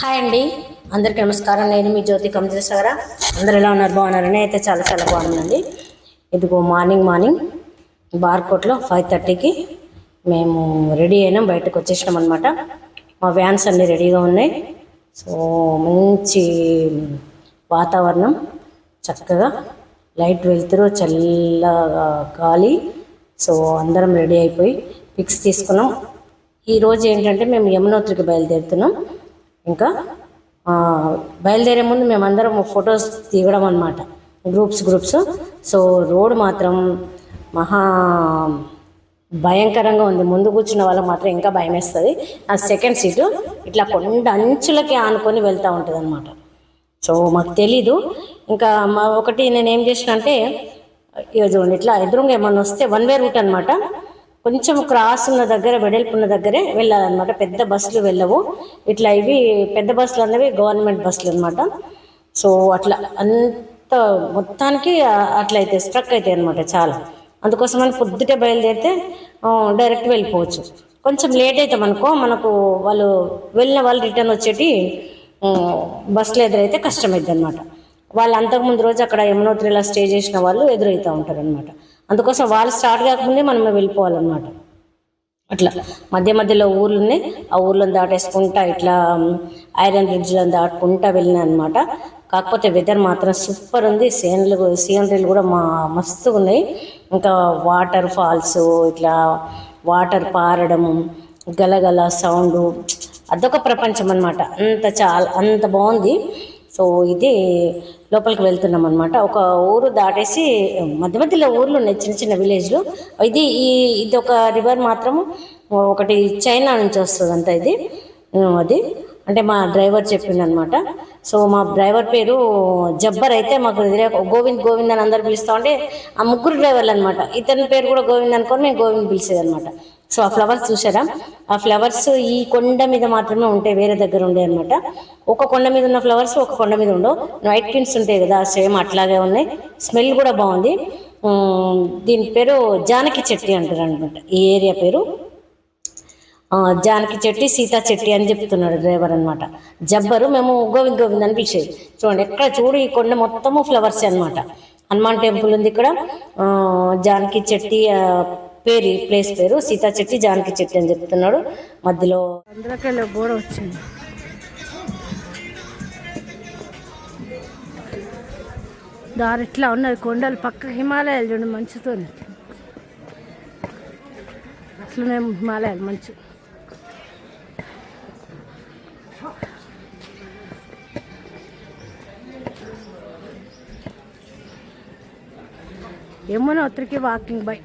Hi అండి. అందరికీ నమస్కారం. నేను మీ జ్యోతి కమజేశ్వర అందరు ఎలా ఉన్నారు? బాగున్నారు? అయితే చాలా చాలా బాగుందండి ఇదిగో మార్నింగ్ మార్నింగ్ బార్కోట్లో ఫైవ్ థర్టీకి మేము రెడీ అయినాం. బయటకు వచ్చేసినాం అనమాట మా వ్యాన్స్ అన్నీ రెడీగా ఉన్నాయి. సో మంచి వాతావరణం. చక్కగా లైట్ వెళ్తురు చల్లగా గాలి. సో అందరం రెడీ అయిపోయి పిక్స్ తీసుకున్నాం. ఈరోజు ఏంటంటే మేము యమునోత్రికి బయలుదేరుతున్నాం. ఇంకా బయలుదేరే ముందు మేమందరం ఫొటోస్ దిగడం అనమాట గ్రూప్స్ గ్రూప్స్. సో రోడ్ మాత్రం మహా భయంకరంగా ఉంది. ముందు కూర్చున్న వాళ్ళకి మాత్రం ఇంకా భయం వేస్తుంది ఆ సెకండ్ సీటు ఇట్లా కొండ అంచులకి ఆనుకొని వెళ్తూ ఉంటుంది అనమాట సో మాకు తెలీదు. ఇంకా మా ఒకటి నేను ఏం చేసిన అంటే ఇక చూడండి ఇట్లా ఎదురుగా ఏమన్నా వస్తే వన్ వే రూట్ అనమాట కొంచెం క్రాస్ ఉన్న దగ్గర వెడల్పు ఉన్న దగ్గరే వెళ్ళాలన్నమాట. పెద్ద బస్సులు వెళ్ళవు. ఇట్లా ఇవి పెద్ద బస్సులు అన్నవి గవర్నమెంట్ బస్సులు అనమాట సో అట్లా అంత మొత్తానికి అట్లయితే అట్లా అయితే స్ట్రక్ అవుతాయి అనమాట చాలా. అందుకోసమని పొద్దుటే బయలుదేరితే డైరెక్ట్ వెళ్ళిపోవచ్చు. కొంచెం లేట్ అవుతాం అనుకో మనకు వాళ్ళు వెళ్ళిన వాళ్ళు రిటర్న్ వచ్చేటి బస్సులు ఎదురైతే కష్టమైద్ది అనమాట వాళ్ళు అంతకుముందు రోజు అక్కడ యమునోత్రిలా స్టే చేసిన వాళ్ళు ఎదురవుతూ ఉంటారు అనమాట అందుకోసం వాళ్ళు స్టార్ట్ కాకముందే మనం వెళ్ళిపోవాలన్నమాట. అట్లా మధ్య మధ్యలో ఊర్లు ఉన్నాయి. ఆ ఊర్లను దాటేసుకుంటా ఇట్లా ఐరన్ బ్రిడ్జ్లను దాటుకుంటా వెళ్ళినా అనమాట కాకపోతే వెదర్ మాత్రం సూపర్ ఉంది. సీనరీలు సీనరీలు కూడా మా మస్తుగా ఉన్నాయి. ఇంకా వాటర్ ఫాల్స్ ఇట్లా వాటర్ పారడము గలగల సౌండ్ అదొక ప్రపంచం అనమాట అంత చాలా అంత బాగుంది. సో ఇది లోపలికి వెళ్తున్నాం అనమాట ఒక ఊరు దాటేసి మధ్య మధ్యలో ఊర్లు ఉన్నాయి చిన్న చిన్న విలేజ్లు. ఇది ఈ ఇది ఒక రివర్ మాత్రము ఒకటి చైనా నుంచి వస్తుంది అంత ఇది అది. అంటే మా డ్రైవర్ చెప్పిందనమాట సో మా డ్రైవర్ పేరు జబ్బర్ అయితే మాకు గోవింద్ గోవింద్ అని అందరు పిలుస్తా ఉంటే ఆ ముగ్గురు డ్రైవర్లు అనమాట ఇతని పేరు కూడా గోవింద్ అనుకొని మేము గోవింద్ పిలిచేది అనమాట సో ఆ ఫ్లవర్స్ చూసారా ఆ ఫ్లవర్స్ ఈ కొండ మీద మాత్రమే ఉంటాయి వేరే దగ్గర ఉండే అనమాట ఒక కొండ మీద ఉన్న ఫ్లవర్స్ ఒక కొండ మీద ఉండవు. వైట్ కిన్స్ ఉంటాయి కదా సేమ్ అట్లాగే ఉన్నాయి. స్మెల్ కూడా బాగుంది. దీని పేరు జానకి చెట్టి అంటారు అనమాట ఈ ఏరియా పేరు. జానకి చెట్టి సీతా చెట్టి అని చెప్తున్నాడు డ్రైవర్ అనమాట జబ్బరు మేము గోవింద్ గోవింద్ అని పిలిచేది. చూడండి ఎక్కడ చూడు ఈ కొండ మొత్తము ఫ్లవర్స్ అనమాట హనుమాన్ టెంపుల్ ఉంది ఇక్కడ. జానకి చెట్టి పేరు ఈ ప్లేస్ పేరు సీతా చెట్టి జానకి చెట్టి అని చెప్తున్నాడు. మధ్యలో అందులోకెళ్ళి గోడ వచ్చింది. దారి ఇట్లా ఉన్నది కొండలు పక్క హిమాలయాలు చూడండి మంచుతో అట్లనే హిమాలయాలు మంచు. యమునోత్రికి వాకింగ్ బై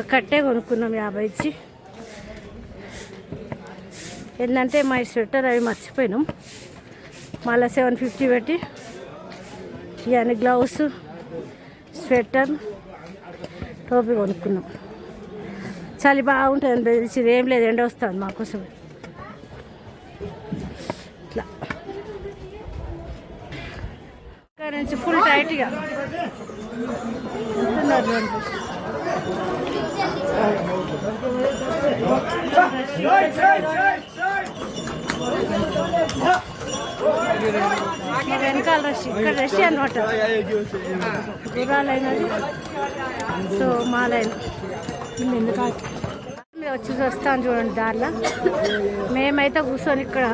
ఒక కట్టే కొనుక్కున్నాం యాభై ఇచ్చి. ఏంటంటే మా స్వెటర్ అవి మర్చిపోయినాం. మళ్ళీ సెవెన్ ఫిఫ్టీ పెట్టి ఇవన్నీ గ్లౌస్ స్వెటర్ టోపీ కొనుక్కున్నాం. చలి బాగుంటుంది అని తెలిసి ఏం లేదు ఎండ వస్తుంది మాకోసం ఇట్లా. ఇక్కడ నుంచి ఫుల్ టైట్గా ఉంటున్నారు అక్కడ వెనకాల రష్ ఇక్కడ రష్ అనమాట గుర్రాలైనది సో మా లైన్. ఎందుకు వచ్చి వస్తాను చూడండి దారిలో. మేమైతే కూర్చొని ఇక్కడ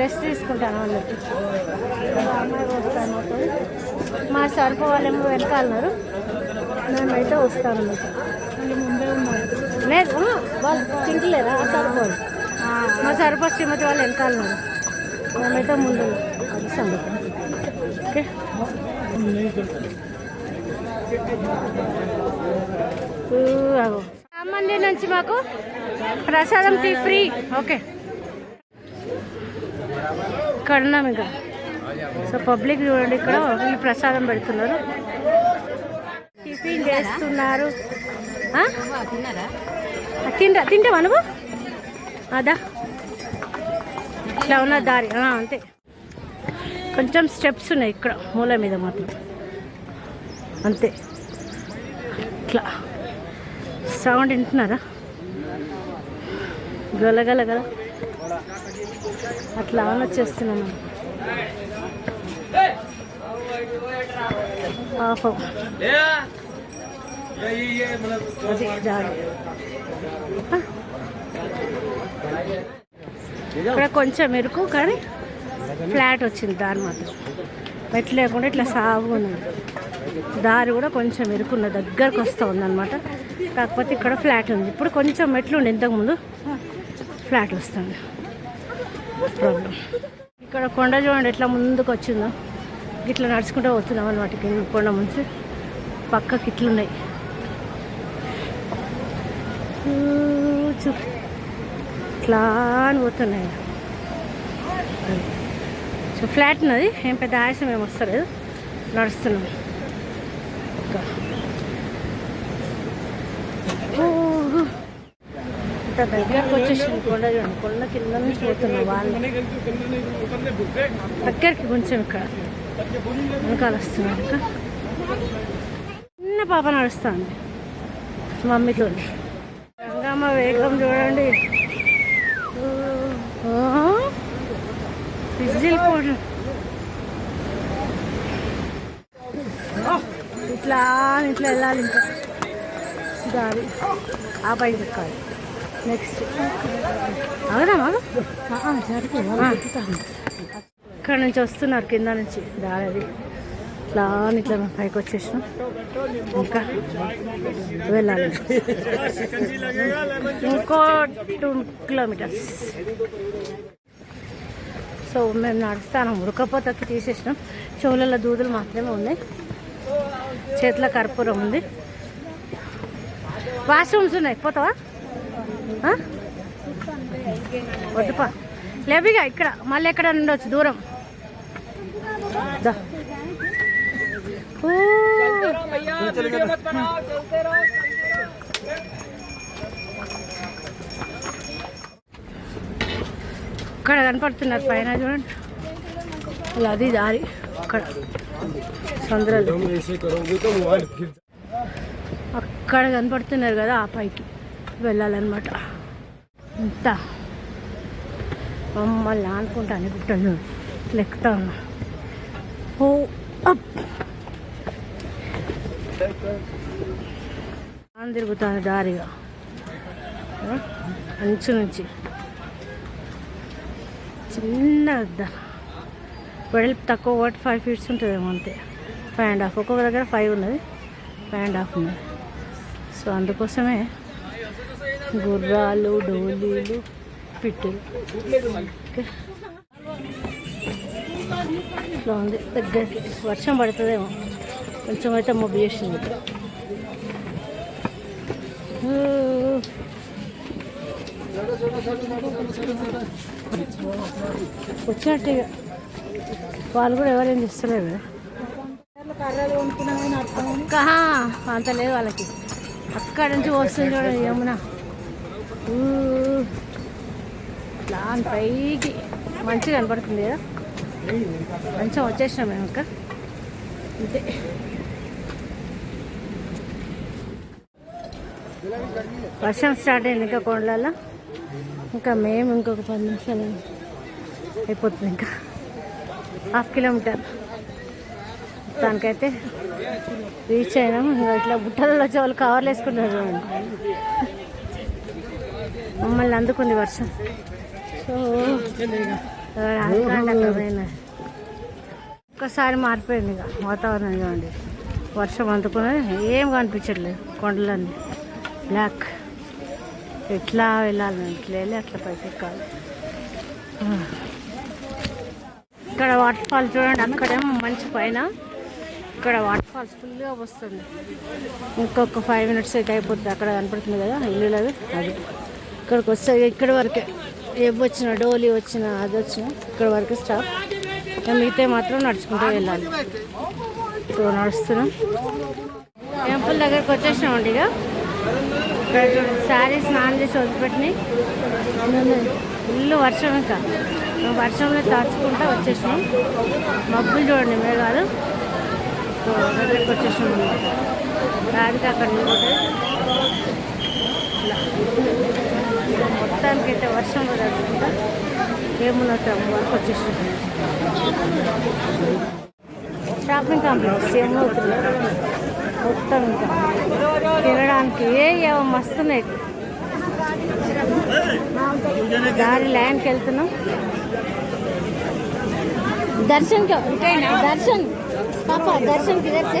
రెస్ట్ తీసుకుంటాను వాళ్ళకి. మా అమ్మాయి వస్తాను. మా సరుకు వాళ్ళేమో వెనకాలన్నారు మేమైతే వస్తాను అన్నట్టు మళ్ళీ ముందే ఉన్నారు. లేదు వాళ్ళు తింటలేరా? వాళ్ళు. మా సరుకు శ్రీమతి వాళ్ళు వెనకాలన్నారు మేమైతే ముందు. అది సంగతి ఓకే. రామండి నుంచి మాకు ప్రసాదం టీ ఫ్రీ. ఓకే. ఇక్కడ ఉన్నాం ఇంకా. సో పబ్లిక్ చూడండి ఇక్కడ వీళ్ళు ప్రసాదం పెడుతున్నారు. చేస్తున్నారు. తింటా తింటావా నువ్వు? అదా ఇట్లా ఉన్న దారి అంతే. కొంచెం స్టెప్స్ ఉన్నాయి ఇక్కడ మూల మీద మాత్రం. అంతే. ఇట్లా. సౌండ్ వింటున్నారా? గలగల గల అట్లా ఆన్ వచ్చేస్తున్నాను. పాపం అది దారి ఆ. ఇక్కడ కొంచెం ఎరుకు కానీ ఫ్లాట్ వచ్చింది దారి మాత్రం. మెట్లు లేకుండా ఇట్లా సాగు ఉన్నది. దారి కూడా కొంచెం ఇరుకున్న దగ్గరకు వస్తూ ఉందన్నమాట. కాకపోతే ఇక్కడ ఫ్లాట్ ఉంది. ఇప్పుడు కొంచెం మెట్లు ఉండి ఇంతకుముందు ఫ్లాట్ వస్తుంది. ప్రాబ్లం ఇక్కడ కొండ చూడండి ఎట్లా ముందుకు వచ్చిందో. ఇట్లా నడుచుకుంటూ పోతున్నాం అనమాట కింద కొండ ముంచి. పక్కకి ఇట్లున్నాయి. చూ ఇట్లా అని పోతున్నాయి. సో ఫ్లాట్ ఉన్నది. ఏం పెద్ద ఆయాసం ఏం వస్తలేదు. నడుస్తున్నాం. ఇంకా. ఇంత దగ్గరకు వచ్చేసింది కొండ చూడండి. కొండ కింద నుంచి పోతున్నాం వాళ్ళు. దగ్గరికి కొంచెం ఇక్కడ. వెనకాల వస్తున్నాం. ఇంకా. చిన్న పాప నడుస్తుంది. మమ్మీతోనే. అమ్మ వేగం చూడండి. విజిల్ కూడా. ఇట్లా ఇట్లా వెళ్ళాలి ఇంకా. దారి. ఆ పైకి ఎక్కాలి నెక్స్ట్ అవునా ఇక్కడ నుంచి వస్తున్నారు కింద నుంచి. దారి అది. ఇట్లా అని ఇట్లా మేము పైకి వచ్చేసినాం. ఇంకా వెళ్ళాలి. ఇంకో టూ కిలోమీటర్స్. సో మేము నడుస్తాను ఉడకపోతకి తీసేసినాం. చెవులలో దూదులు మాత్రమే ఉన్నాయి. చేతిలో కర్పూరం ఉంది. వాష్రూమ్స్ ఉన్నాయి పోతావా? వద్దుపా. లేవిగా ఇక్కడ మళ్ళీ ఎక్కడ ఉండొచ్చు దూరం. దా. ఇక్కడ కనపడుతున్నారు పైన చూడండి. అలా అది దారి అక్కడ. సంద్రాలు అక్కడ కనపడుతున్నారు కదా ఆ పైకి వెళ్ళాలన్నమాట. ఇంత. మమ్మల్ని అనుకుంటాను గుట్టలు. లెక్కుతా ఉన్నా. ఓ అప్. ఆన్ తిరుగుతాను దారిగా. అంచు నుంచి. చిన్న ద- వెడల్పు తక్కువ ఒకటి ఫైవ్ ఫీట్స్ ఉంటుందేమో అంతే. ఫైవ్ అండ్ హాఫ్ ఒక్కొక్క దగ్గర ఫైవ్ ఉన్నది. ఫైవ్ అండ్ హాఫ్ ఉన్నది. సో అందుకోసమే గుర్రాలు డోలీలు పిట్టులు. ఓకే. ఇట్లా ఉంది దగ్గరికి. వర్షం పడుతుందేమో. కొంచెం అయితే మొబ్బు చేసింది. వచ్చినట్టు ఇక. వాళ్ళు కూడా ఎవరేం చేస్తలేరు కదా. అంత లేదు వాళ్ళకి. అక్కడ నుంచి వస్తుంది చూడండి యమున. ఊ, పైకి మంచిగా కనపడుతుంది కదా. మంచిగా వచ్చేసినాం మేము ఇంకా అంతే. వర్షం స్టార్ట్ అయింది ఇంకా కొండలలో ఇంకా మేము ఇంకొక పది నిమిషాలు అయిపోతుంది ఇంకా. Half kilometre. దానికైతే రీచ్ అయినాం. ఇంకా ఇట్లా బుట్టలలో వచ్చే వాళ్ళు కవర్లు వేసుకుంటారు చూడండి. మమ్మల్ని అందుకుంది వర్షం. సో ఒక్కసారి మారిపోయింది ఇక వాతావరణం చూడండి. వర్షం అందుకున్నది. ఏం కనిపించట్లేదు కొండలన్నీ. బ్లాక్ ఎట్లా వెళ్ళాలి? ఇట్లా వెళ్ళి అట్లా పైకి ఎక్కాలి? ఇక్కడ వాటర్ ఫాల్ చూడండి అక్కడేమో మంచి పైన. ఇక్కడ వాటర్ ఫాల్స్ ఫుల్గా వస్తుంది. ఇంకొక ఫైవ్ మినిట్స్ అయితే అయిపోతుంది అక్కడ కనపడుతుంది కదా ఇల్లు అది. ఇక్కడికి వస్తే ఇక్కడ వరకే. ఏవి వచ్చిన డోలీ వచ్చిన అది వచ్చిన ఇక్కడ వరకు స్టాప్ మిగితే మాత్రం నడుచుకుంటూ వెళ్ళాలి. సో నడుస్తున్నాం. టెంపుల్ దగ్గరకు వచ్చేసినామండి ఇక. ఇక్కడ శారీస్ స్నానం చేసి వదిలిపెట్టినాయి. ఫుల్ వర్షం ఇంకా. మేము వర్షంలో తడుచుకుంటా వచ్చేసినాం. మబ్బులు చూడండి మేఘాలు దగ్గరికి వచ్చేసినాం అనమాట అక్కడ మొత్తానికి అయితే వర్షం తడుచుకుంటా ఏమున్నా వరకు వచ్చేసినాం. షాపింగ్ కాంప్లెక్స్ ఏమవుతుంది మొత్తం ఇంకా. తినడానికి ఏవో మస్తున్నాయి దారి ల్యాండ్కి వెళ్తున్నాం. దర్శన్ దర్శన్. పాప దర్శన్ కిధర్ సే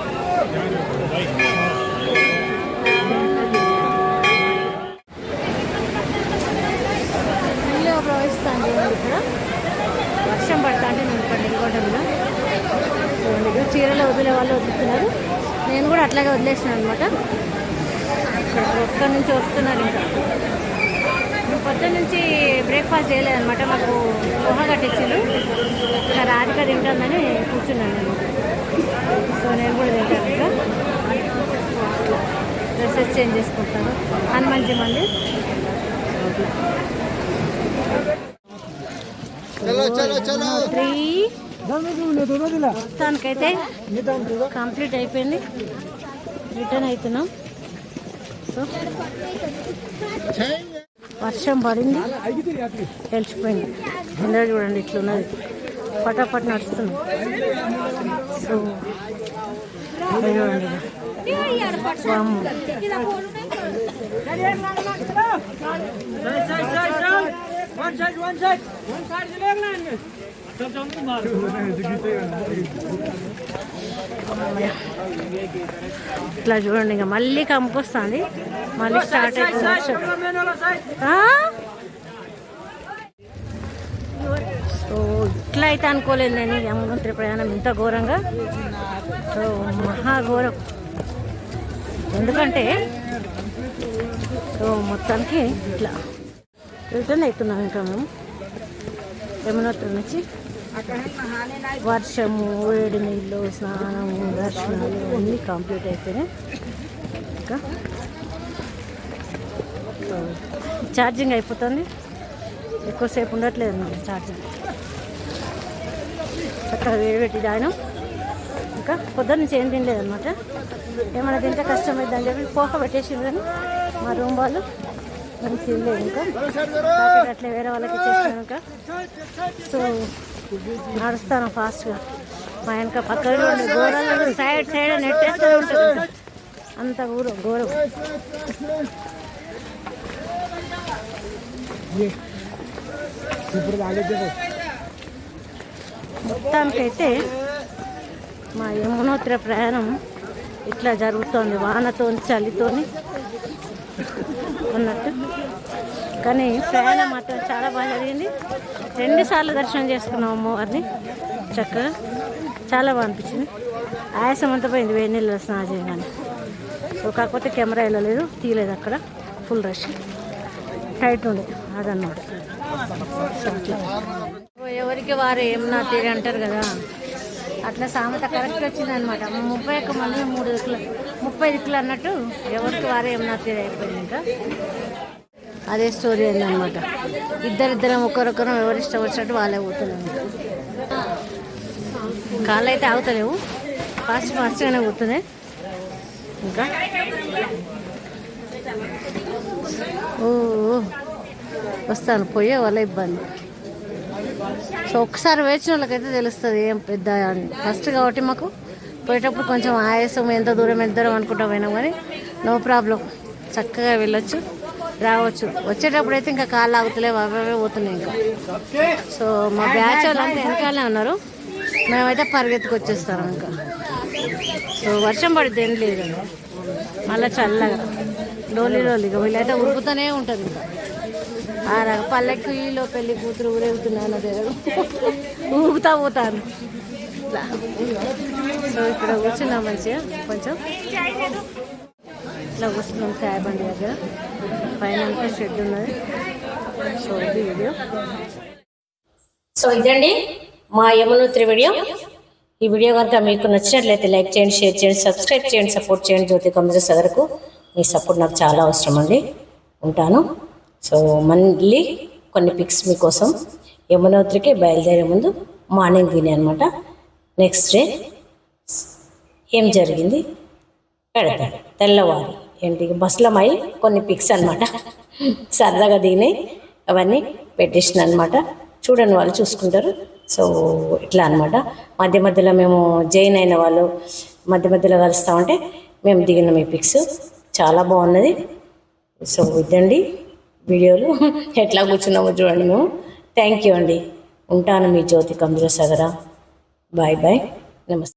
చేస్తలేదు ఇల్లు ప్రవహిస్తాను ఇక్కడ. వర్షం పడతా అంటే నేను ఇక్కడ నిలబడ్డా ఇక్కడ చీరలు వదిలే వాళ్ళు వదులుతున్నారు. నేను కూడా అట్లాగే వదిలేసాను అనమాట. ఇక్కడ ఒక్క నుంచి వస్తున్నారు ఇంకా. కొత్త నుంచి బ్రేక్ఫాస్ట్ చేయలేదనమాట మాకు ఊహ కట్టించారు ఇంకా రాధిక తింటుందని కూర్చున్నాను నేను. సో నేను కూడా తింటాను ఇంకా. డ్రెస్సెస్ చేంజ్ చేసుకుంటాను. హనుమాన్ జీ మంది త్రీ మొత్తానికైతే కంప్లీట్ అయిపోయింది. రిటర్న్ అవుతున్నాం. సో వర్షం పడింది. తెలిసిపోయింది అందరూ చూడండి ఇట్లున్నది. పటాపట్ నడుస్తున్నాం సో ఇది చూడండి. వామ్మో. ఇట్లా చూడండి ఇంకా మళ్ళీ కమ్ముకొస్తుంది మళ్ళీ స్టార్ట్. ఆ? సో ఇట్లా అయితే అనుకోలేదు నేను యమునోత్రి ప్రయాణం ఇంత ఘోరంగా. సో మహాఘోరం ఎందుకంటే సో మొత్తానికి ఇట్లా. రిటర్న్ అవుతున్నాం ఇంకా మేము. యమునోత్రి నుంచి. వర్షము వేడి నీళ్ళు స్నానము దర్శనాలు అన్నీ కంప్లీట్ అయిపోయినాయి ఇంకా ఛార్జింగ్ అయిపోతుంది. ఎక్కువసేపు ఉండట్లేదు అన్నమాట ఛార్జింగ్. చక్కగా వేడి పెట్టి తాగినాం. ఇంకా పొద్దున్న నుంచి ఏం తినలేదు అనమాట ఏమైనా తింటే కష్టం అని చెప్పి పోక పెట్టేసింది కానీ మా రూమ్ వాళ్ళు మేము తినలేదు ఇంకా. అట్లే వేరే వాళ్ళకి ఇచ్చేసాను ఇంకా. సో నడుస్తాను ఫాస్ట్గా. మా వెనక పక్కన చూడండి సైడ్ సైడ్ నెట్టేస్తూ ఉంటుంది అంత ఊరు ఘోరం. మొత్తానికైతే మా యమునోత్ర ప్రయాణం ఇట్లా జరుగుతోంది. వానతో చలితోని అన్నట్టు. కానీ ప్రయాణం మాత్రం చాలా బాగా జరిగింది. రెండుసార్లు దర్శనం చేసుకున్నాం అమ్మవారిని. చక్కగా చాలా బాగా అనిపించింది. ఆయాసం అంతా పోయింది వేడి నీళ్ళు స్నానం చేయగానే. సో కాకపోతే కెమెరా వెళ్ళలేదు తీయలేదు అక్కడ. Full rush. టైట్ ఉండే అదన్నమాట. ఎవరికి వారు ఏం నా తీరు అంటారు కదా. అట్లా సామెత కరెక్ట్ వచ్చిందనమాట ముప్పై ఒక్క మంది మూడు దిక్కులు ముప్పై దిక్కులు అన్నట్టు ఎవరికి వారే ఏమన్నా నా తీరు అయిపోయింది ఇంకా. అదే స్టోరీ అయిందనమాట ఇద్దరిద్దరం ఒకరొకరం ఎవరు ఇష్టం వచ్చినట్టు వాళ్ళే పోతున్నాం కాళ్ళు అయితే ఆగుతలేవు ఫాస్ట్ ఫాస్ట్గానే పోతున్నాయి. ఇంకా? ఓ ఓ. వస్తాను. పోయే వాళ్ళ ఇబ్బంది. సో ఒకసారి వేచిన వాళ్ళకైతే తెలుస్తుంది ఏం పెద్ద అని. ఫస్ట్ కాబట్టి మాకు పోయేటప్పుడు కొంచెం ఆయాసం ఎంత దూరం ఎంత దూరం అనుకుంటా పోయినాం కానీ నో ప్రాబ్లం చక్కగా వెళ్ళొచ్చు. రావచ్చు. వచ్చేటప్పుడు అయితే ఇంకా కాళ్ళు ఆగుతలేవు అవే పోతున్నాయి ఇంకా. సో మా బ్యాచ్ వాళ్ళంతా వెనకాలే ఉన్నారు. మేమైతే పరిగెత్తుకు వచ్చేస్తాం ఇంకా. సో వర్షం పడితే ఏం లేదు. మళ్ళీ చల్లగా. లోలి ఇక వీళ్ళైతే ఉరుకుతూనే ఉంటుంది ఇంకా. ఆ రక పల్లెకి ఈలో పెళ్ళి కూతురు ఊరేగుతున్నాను అదే ఊగుతా పోతాను సో ఇక్కడ కూర్చున్నాం మంచిగా కొంచెం. ఇట్లా కూర్చున్నాం చాయ్ బండి దగ్గర. పైన షెడ్ ఉన్నది. సో ఇది వీడియో. సో ఇదండి మా యమునోత్రి వీడియో. ఈ వీడియో కనుక మీకు నచ్చినట్లయితే లైక్ చేయండి షేర్ చేయండి సబ్స్క్రైబ్ చేయండి సపోర్ట్ చేయండి జ్యోతి కమజ సదరకు మీ సపోర్ట్ నాకు చాలా అవసరం అండి. ఉంటాను. సో మళ్ళీ కొన్ని పిక్స్ మీకోసం యమునోత్రికి బయలుదేరే ముందు మార్నింగ్ తినే అనమాట నెక్స్ట్ డే ఏం జరిగింది? పెడతాను తెల్లవారి. ఏంటి బస్సులమై కొన్ని పిక్స్ అనమాట సరదాగా దిగినాయి. అవన్నీ పెట్టేసిన అనమాట చూడని వాళ్ళు చూసుకుంటారు. సో ఇట్లా అనమాట మధ్య మధ్యలో మేము జైన్ అయిన వాళ్ళు మధ్య మధ్యలో కలుస్తూ ఉంటే మేము దిగిన మీ పిక్స్. చాలా బాగున్నది. సో ఇదండి వీడియోలు. ఎట్లా కూర్చున్నామో చూడండి మేము. థ్యాంక్ యూ అండి. ఉంటాను మీ జ్యోతి కందుల సగరా. Bye bye. నమస్తే.